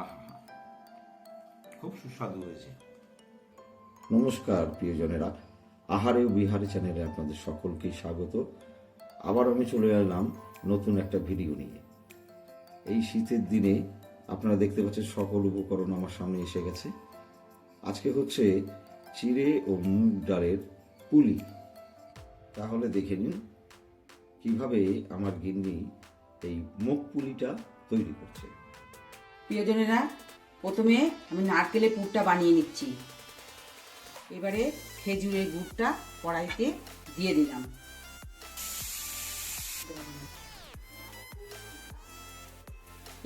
আহা, খুব সুস্বাদু হয়েছে। নমস্কার, প্রিয়জনেরা। আহারে বিহারে চ্যানেলে আপনাদের সকলকে স্বাগত। আবার আমি চলে এলাম নতুন একটা ভিডিও নিয়ে। এই শীতের দিনে আপনারা দেখতে পাচ্ছেন সকল উপকরণ আমার সামনে এসে গেছে। আজকে হচ্ছে চিড়ে ও মুগ ডালের পুলি। তাহলে দেখে নিন কীভাবে আমার গিন্নি এই মুগ পুলিটা তৈরি করছে। প্রিয়জনেরা, প্রথমে আমি নারকেলের পুরটা বানিয়ে নিচ্ছি। এবারে খেজুরের গুড়টা কড়াইতে দিয়ে দিলাম।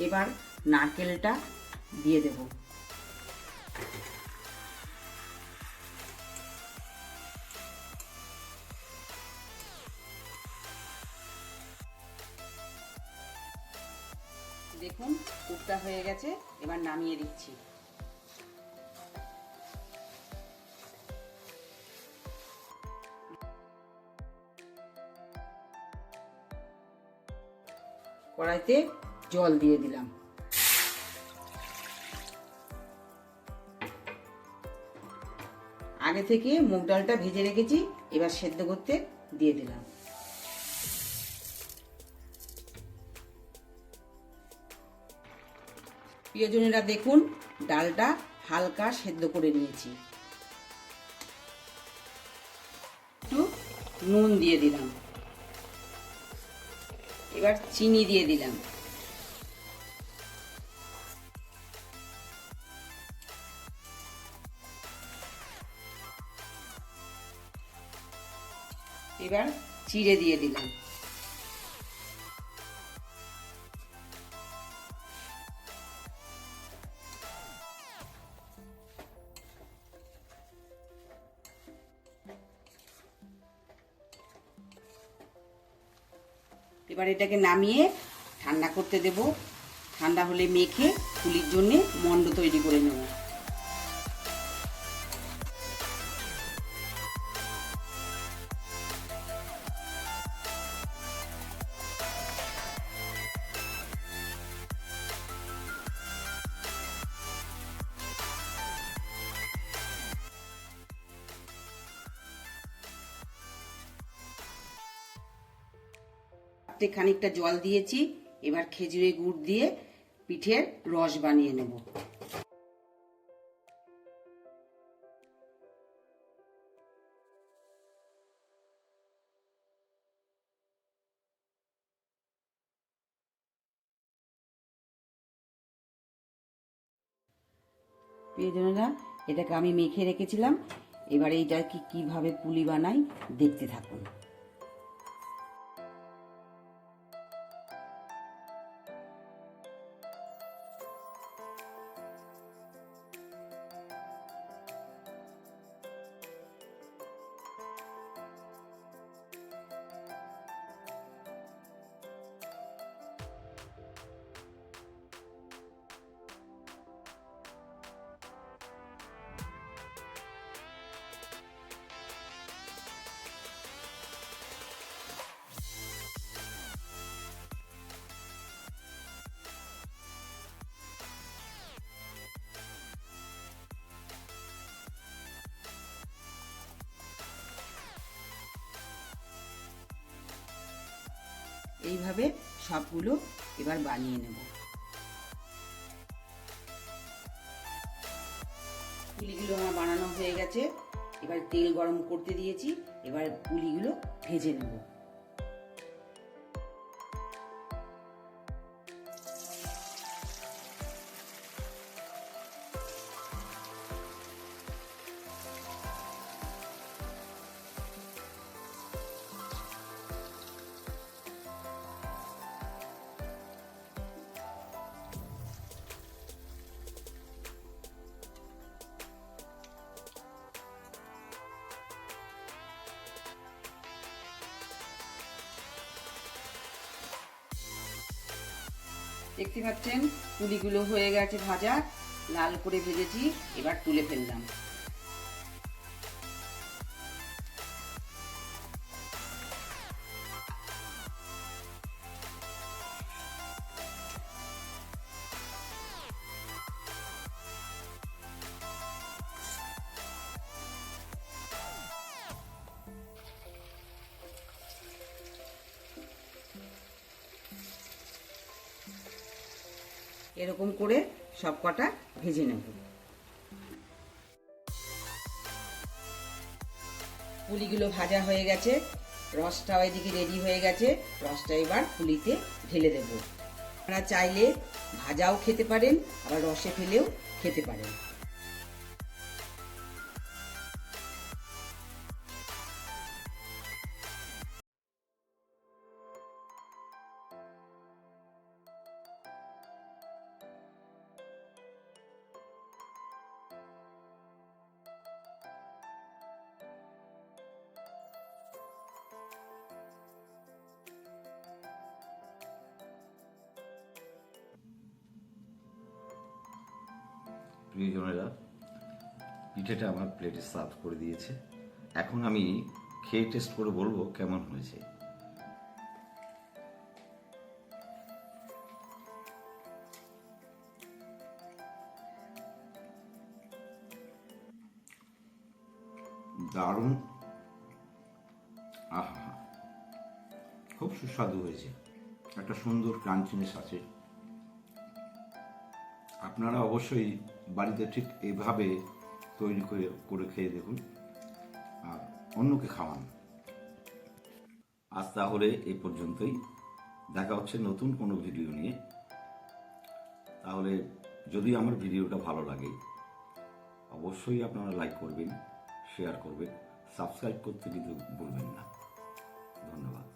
এবার নারকেলটা দিয়ে দেব। দেখুন পুরটা হয়ে গেছে, এবার নামিয়ে দিচ্ছি। কড়াইতে জল দিয়ে দিলাম। আগে থেকে মুগ ডালটা ভেজে রেখেছি, এবার সেদ্ধ করতে দিয়ে দিলাম। প্রিয়জনেরা দেখুন, ডালটা হালকা সেদ্ধ করে নিয়েছি। একটু নুন দিয়ে দিলাম। এবার চিনি দিয়ে দিলাম। এবার চিড়ে দিয়ে দিলাম। এবার এটাকে নামিয়ে ঠান্ডা করতে দেব। ঠান্ডা হলে মেখে ফুলির জন্যে মন্ড তৈরি করে নেব। পাত্রে খানিকটা জল দিয়েছি, এবার খেজুরের গুড় দিয়ে পিঠের রস বানিয়ে নেব। প্রিয়জনেরা, এটাকে আমি মেখে রেখেছিলাম। এবার এইটা কি কীভাবে পুলি বানাই, দেখতে থাকুন। এইভাবে সবগুলো এবার বানিয়ে নেব। পুলিগুলো আমার বানানো হয়ে গেছে। এবার তেল গরম করতে দিয়েছি। এবার পুলিগুলো ভেজে নেব। দেখতে পাচ্ছেন পুলিগুলো হয়ে গেছে ভাজা। লাল করে ভেজেছি এবার তুলে ফেললাম। এরকম করে সব কটা ভেজে নেব। পুলিগুলো ভাজা হয়ে গেছে রসটা ওইদিকে রেডি হয়ে গেছে, রসটা এবার পুলিতে ঢেলে দেব। আপনারা চাইলে ভাজাও খেতে পারেন, আবার রসে ফেলেও খেতে পারেন। প্রিয়জনেরা পিঠেটা আমার প্লেটে সার্ভ করে দিয়েছে। এখন আমি খেয়ে টেস্ট করে বলব কেমন হয়েছে। দারুণ। আহা, খুব সুস্বাদু হয়েছে। একটা সুন্দর ক্রাঞ্চিনেস আছে। আপনারা অবশ্যই বাড়িতে ঠিক এইভাবে তৈরি করে করে খেয়ে দেখুন। আর অন্যকে খাওয়ান। আজ তাহলে এই পর্যন্তই। দেখা হচ্ছে নতুন কোনো ভিডিও নিয়ে। তাহলে যদি আমার ভিডিওটা ভালো লাগে, অবশ্যই আপনারা লাইক করবেন, শেয়ার করবেন, সাবস্ক্রাইব করতে কিন্তু ভুলবেন না। ধন্যবাদ।